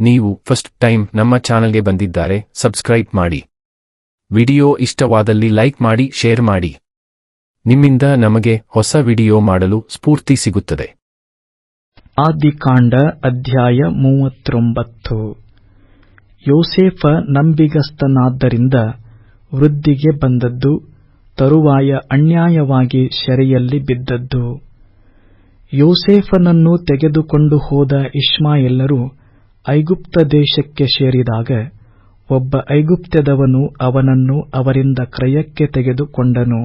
ನೀವು first time ನಮ್ಮ ಚಾನಲ್ಗೆ ಬಂದಿದ್ದಾರೆ, ಸಬ್ಸ್ಕ್ರೈಬ್ ಮಾಡಿ. ವಿಡಿಯೋ ಇಷ್ಟವಾದಲ್ಲಿ ಲೈಕ್ ಮಾಡಿ, ಶೇರ್ ಮಾಡಿ. ನಿಮ್ಮಿಂದ ನಮಗೆ ಹೊಸ ವಿಡಿಯೋ ಮಾಡಲು ಸ್ಫೂರ್ತಿ ಸಿಗುತ್ತದೆ. ಆದಿಕಾಂಡ ಅಧ್ಯಾಯ ಮೂವತ್ತೊಂಬತ್ತು. ಯೋಸೇಫ ನಂಬಿಗಸ್ತನಾದ್ದರಿಂದ ವೃದ್ಧಿಗೆ ಬಂದದ್ದು ತರುವಾಯ ಅನ್ಯಾಯವಾಗಿ ಶೆರೆಯಲ್ಲಿ ಬಿದ್ದದ್ದು. ಯೋಸೇಫನನ್ನು ತೆಗೆದುಕೊಂಡು ಹೋದ ಇಷ್ಮಾಯೆಲ್ಲರು ಐಗುಪ್ತ ದೇಶಕ್ಕೆ ಸೇರಿದಾಗ ಒಬ್ಬ ಐಗುಪ್ತ್ಯದವನು ಅವನನ್ನು ಅವರಿಂದ ಕ್ರಯಕ್ಕೆ ತೆಗೆದುಕೊಂಡನು.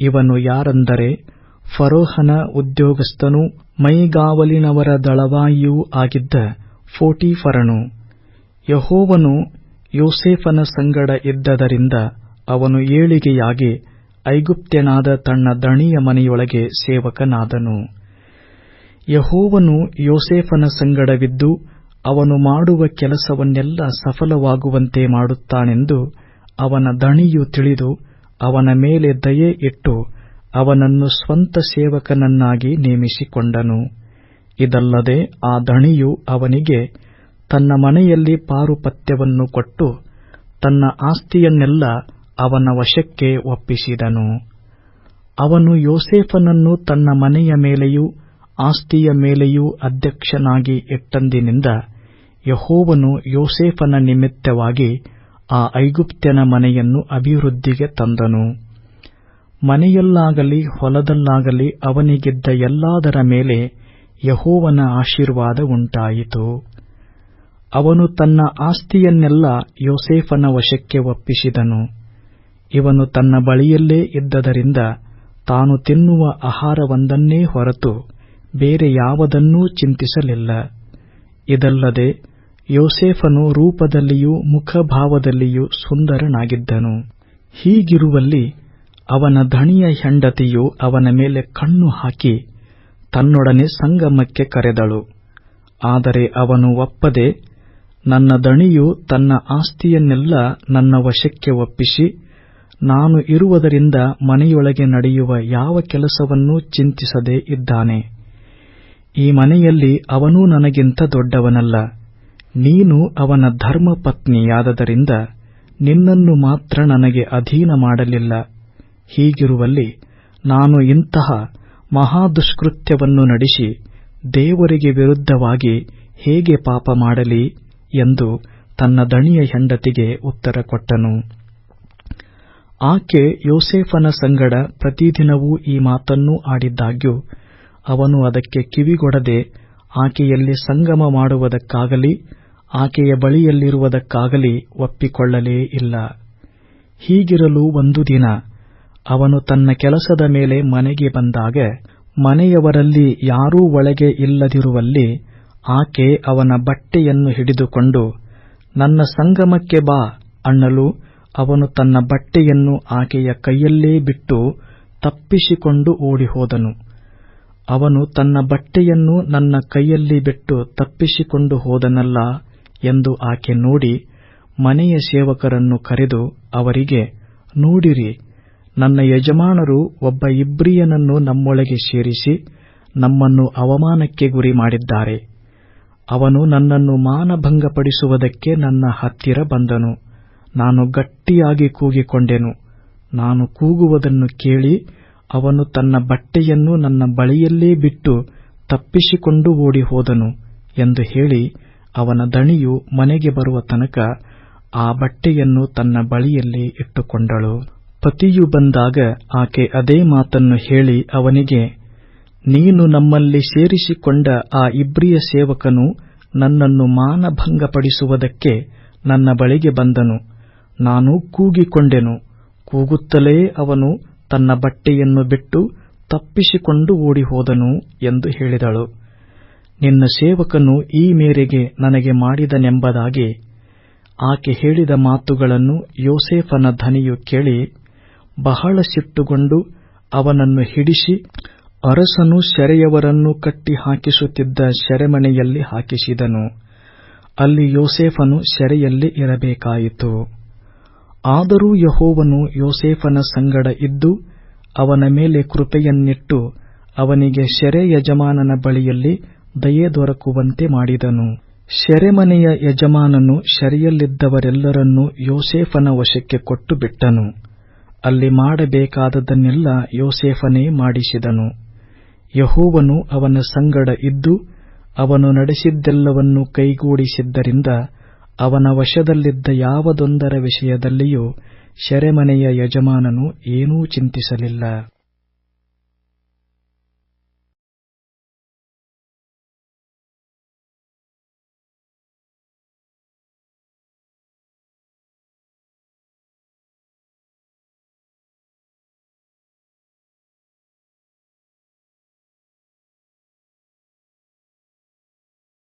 ಇವನು ಯಾರೆಂದರೆ ಫರೋಹನ ಉದ್ಯೋಗಸ್ಥನು, ಮೈಗಾವಲಿನವರ ದಳವಾಯಿಯೂ ಆಗಿದ್ದ ಫೋಟಿಫರನು. ಯಹೋವನು ಯೋಸೇಫನ ಸಂಗಡ ಇದ್ದದರಿಂದ ಅವನು ಏಳಿಗೆಯಾಗಿ ಐಗುಪ್ತ್ಯನಾದ ತನ್ನ ದಣಿಯ ಮನೆಯೊಳಗೆ ಸೇವಕನಾದನು. ಯಹೋವನು ಯೋಸೇಫನ ಸಂಗಡವಿದ್ದು ಅವನು ಮಾಡುವ ಕೆಲಸವನ್ನೆಲ್ಲ ಸಫಲವಾಗುವಂತೆ ಮಾಡುತ್ತಾನೆಂದು ಅವನ ದಣಿಯು ತಿಳಿದು ಅವನ ಮೇಲೆ ದಯೆ ಇಟ್ಟು ಅವನನ್ನು ಸ್ವಂತ ಸೇವಕನನ್ನಾಗಿ ನೇಮಿಸಿಕೊಂಡನು. ಇದಲ್ಲದೆ ಆ ದಣಿಯು ಅವನಿಗೆ ತನ್ನ ಮನೆಯಲ್ಲಿ ಪಾರುಪತ್ಯವನ್ನು ಕೊಟ್ಟು ತನ್ನ ಆಸ್ತಿಯನ್ನೆಲ್ಲ ಅವನ ವಶಕ್ಕೆ ಒಪ್ಪಿಸಿದನು. ಅವನು ಯೋಸೇಫನನ್ನು ತನ್ನ ಮನೆಯ ಮೇಲೆಯೂ ಆಸ್ತಿಯ ಮೇಲೆಯೂ ಅಧ್ಯಕ್ಷನಾಗಿ ಇಟ್ಟಂದಿನಿಂದ ಯಹೋವನು ಯೋಸೇಫನ ನಿಮಿತ್ತವಾಗಿ ಆ ಐಗುಪ್ತ್ಯನ ಮನೆಯನ್ನು ಅಭಿವೃದ್ಧಿಗೆ ತಂದನು. ಮನೆಯಲ್ಲಾಗಲಿ ಹೊಲದಲ್ಲಾಗಲಿ ಅವನಿಗಿದ್ದ ಎಲ್ಲಾದರ ಮೇಲೆ ಯಹೋವನ ಆಶೀರ್ವಾದ ಉಂಟಾಯಿತು. ಅವನು ತನ್ನ ಆಸ್ತಿಯನ್ನೆಲ್ಲ ಯೋಸೇಫನ ವಶಕ್ಕೆ ಒಪ್ಪಿಸಿದನು. ಇವನು ತನ್ನ ಬಳಿಯಲ್ಲೇ ಇದ್ದದರಿಂದ ತಾನು ತಿನ್ನುವ ಆಹಾರವೊಂದನ್ನೇ ಹೊರತು ಬೇರೆ ಯಾವುದನ್ನೂ ಚಿಂತಿಸಲಿಲ್ಲ. ಇದಲ್ಲದೆ ಯೋಸೇಫನು ರೂಪದಲ್ಲಿಯೂ ಮುಖಭಾವದಲ್ಲಿಯೂ ಸುಂದರನಾಗಿದ್ದನು. ಹೀಗಿರುವಲ್ಲಿ ಅವನ ಧಣಿಯ ಹೆಂಡತಿಯು ಅವನ ಮೇಲೆ ಕಣ್ಣು ಹಾಕಿ ತನ್ನೊಡನೆ ಸಂಗಮಕ್ಕೆ ಕರೆದಳು. ಆದರೆ ಅವನು ಒಪ್ಪದೆ ನನ್ನ ದಣಿಯು ತನ್ನ ಆಸ್ತಿಯನ್ನೆಲ್ಲ ನನ್ನ ವಶಕ್ಕೆ ಒಪ್ಪಿಸಿ ನಾನು ಇರುವುದರಿಂದ ಮನೆಯೊಳಗೆ ನಡೆಯುವ ಯಾವ ಕೆಲಸವನ್ನೂ ಚಿಂತಿಸದೆ ಇದ್ದಾನೆ. ಈ ಮನೆಯಲ್ಲಿ ಅವನೂ ನನಗಿಂತ ದೊಡ್ಡವನಲ್ಲ. ನೀನು ಅವನ ಧರ್ಮಪತ್ನಿಯಾದದರಿಂದ ನಿನ್ನನ್ನು ಮಾತ್ರ ನನಗೆ ಅಧೀನ ಮಾಡಲಿಲ್ಲ. ಹೀಗಿರುವಲ್ಲಿ ನಾನು ಇಂತಹ ಮಹಾದುಷ್ಕೃತ್ಯವನ್ನು ನಡೆಸಿ ದೇವರಿಗೆ ವಿರುದ್ಧವಾಗಿ ಹೇಗೆ ಪಾಪ ಮಾಡಲಿ ಎಂದು ತನ್ನ ದಣಿಯ ಹೆಂಡತಿಗೆ ಉತ್ತರ ಕೊಟ್ಟನು. ಆಕೆ ಯೋಸೇಫನ ಸಂಗಡ ಪ್ರತಿದಿನವೂ ಈ ಮಾತನ್ನೂ ಆಡಿದ್ದಾಗ್ಯೂ ಅವನು ಅದಕ್ಕೆ ಕಿವಿಗೊಡದೆ ಆಕೆಯಲ್ಲಿ ಸಂಗಮ ಮಾಡುವುದಕ್ಕಾಗಲಿ, ಆಕೆಯ ಬಳಿಯಲ್ಲಿರುವುದಕ್ಕಾಗಲಿ ಒಪ್ಪಿಕೊಳ್ಳಲೇ ಇಲ್ಲ. ಹೀಗಿರಲು ಒಂದು ದಿನ ಅವನು ತನ್ನ ಕೆಲಸದ ಮೇಲೆ ಮನೆಗೆ ಬಂದಾಗ ಮನೆಯವರಲ್ಲಿ ಯಾರೂ ಒಳಗೆ ಇಲ್ಲದಿರುವಲ್ಲಿ ಆಕೆ ಅವನ ಬಟ್ಟೆಯನ್ನು ಹಿಡಿದುಕೊಂಡು, ನನ್ನ ಸಂಗಮಕ್ಕೆ ಬಾ ಅನ್ನಲು ಅವನು ತನ್ನ ಬಟ್ಟೆಯನ್ನು ಆಕೆಯ ಕೈಯಲ್ಲೇ ಬಿಟ್ಟು ತಪ್ಪಿಸಿಕೊಂಡು ಓಡಿಹೋದನು. ಅವನು ತನ್ನ ಬಟ್ಟೆಯನ್ನು ನನ್ನ ಕೈಯಲ್ಲಿ ಬಿಟ್ಟು ತಪ್ಪಿಸಿಕೊಂಡು ಹೋದನಲ್ಲ ಎಂದು ಆಕೆ ನೋಡಿ ಮನೆಯ ಸೇವಕರನ್ನು ಕರೆದು ಅವರಿಗೆ, ನೋಡಿರಿ, ನನ್ನ ಯಜಮಾನರು ಒಬ್ಬ ಇಬ್ರಿಯನನ್ನು ನಮ್ಮೊಳಗೆ ಸೇರಿಸಿ ನಮ್ಮನ್ನು ಅವಮಾನಕ್ಕೆ ಗುರಿ ಮಾಡಿದ್ದಾರೆ ಅವನು ನನ್ನನ್ನು ಮಾನಭಂಗಪಡಿಸುವುದಕ್ಕೆ ನನ್ನ ಹತ್ತಿರ ಬಂದನು. ನಾನು ಗಟ್ಟಿಯಾಗಿ ಕೂಗಿಕೊಂಡೆನು. ನಾನು ಕೂಗುವುದನ್ನು ಕೇಳಿ ಅವನು ತನ್ನ ಬಟ್ಟೆಯನ್ನು ನನ್ನ ಬಳಿಯಲ್ಲೇ ಬಿಟ್ಟು ತಪ್ಪಿಸಿಕೊಂಡು ಓಡಿ ಹೋದನು ಎಂದು ಹೇಳಿ ಅವನ ದಣಿಯು ಮನೆಗೆ ಬರುವ ತನಕ ಆ ಬಟ್ಟೆಯನ್ನು ತನ್ನ ಬಳಿಯಲ್ಲಿ ಇಟ್ಟುಕೊಂಡಳು. ಪತಿಯು ಬಂದಾಗ ಆಕೆ ಅದೇ ಮಾತನ್ನು ಹೇಳಿ ಅವನಿಗೆ, ನೀನು ನಮ್ಮಲ್ಲಿ ಸೇರಿಸಿಕೊಂಡ ಆ ಇಬ್ರಿಯ ಸೇವಕನು ನನ್ನನ್ನು ಮಾನಭಂಗಪಡಿಸುವುದಕ್ಕೆ ನನ್ನ ಬಳಿಗೆ ಬಂದನು. ನಾನು ಕೂಗಿಕೊಂಡೆನು. ಕೂಗುತ್ತಲೇ ಅವನು ತನ್ನ ಬಟ್ಟೆಯನ್ನು ಬಿಟ್ಟು ತಪ್ಪಿಸಿಕೊಂಡು ಓಡಿಹೋದನು ಎಂದು ಹೇಳಿದಳು. ನಿನ್ನ ಸೇವಕನು ಈ ಮೇರೆಗೆ ನನಗೆ ಮಾಡಿದನೆಂಬುದಾಗಿ ಆಕೆ ಹೇಳಿದ ಮಾತುಗಳನ್ನು ಯೋಸೇಫನ ಧನಿಯು ಕೇಳಿ ಬಹಳ ಸಿಟ್ಟುಗೊಂಡು ಅವನನ್ನು ಹಿಡಿಸಿ ಅರಸನು ಸೆರೆಯವರನ್ನು ಕಟ್ಟಿ ಹಾಕಿಸುತ್ತಿದ್ದ ಸೆರೆಮನೆಯಲ್ಲಿ ಹಾಕಿಸಿದನು. ಅಲ್ಲಿ ಯೋಸೇಫನು ಸೆರೆಯಲ್ಲಿ ಇರಬೇಕಾಯಿತು. ಆದರೂ ಯಹೋವನು ಯೋಸೇಫನ ಸಂಗಡ ಇದ್ದು ಅವನ ಮೇಲೆ ಕೃಪೆಯನ್ನಿಟ್ಟು ಅವನಿಗೆ ಶೆರೆ ಯಜಮಾನನ ಬಳಿಯಲ್ಲಿ ದಯೆ ದೊರಕುವಂತೆ ಮಾಡಿದನು. ಶೆರೆಮನೆಯ ಯಜಮಾನನು ಶೆರೆಯಲ್ಲಿದ್ದವರೆಲ್ಲರನ್ನೂ ಯೋಸೇಫನ ವಶಕ್ಕೆ ಕೊಟ್ಟು ಬಿಟ್ಟನು. ಅಲ್ಲಿ ಮಾಡಬೇಕಾದದನ್ನೆಲ್ಲ ಯೋಸೇಫನೇ ಮಾಡಿಸಿದನು. ಯಹೋವನು ಅವನ ಸಂಗಡ ಇದ್ದು ಅವನು ನಡೆಸಿದ್ದೆಲ್ಲವನ್ನೂ ಕೈಗೂಡಿಸಿದ್ದರಿಂದ ಅವನ ವಶದಲ್ಲಿದ್ದ ಯಾವದೊಂದರ ವಿಷಯದಲ್ಲಿಯೂ ಶೆರೆಮನೆಯ ಯಜಮಾನನು ಏನೂ ಚಿಂತಿಸಲಿಲ್ಲ.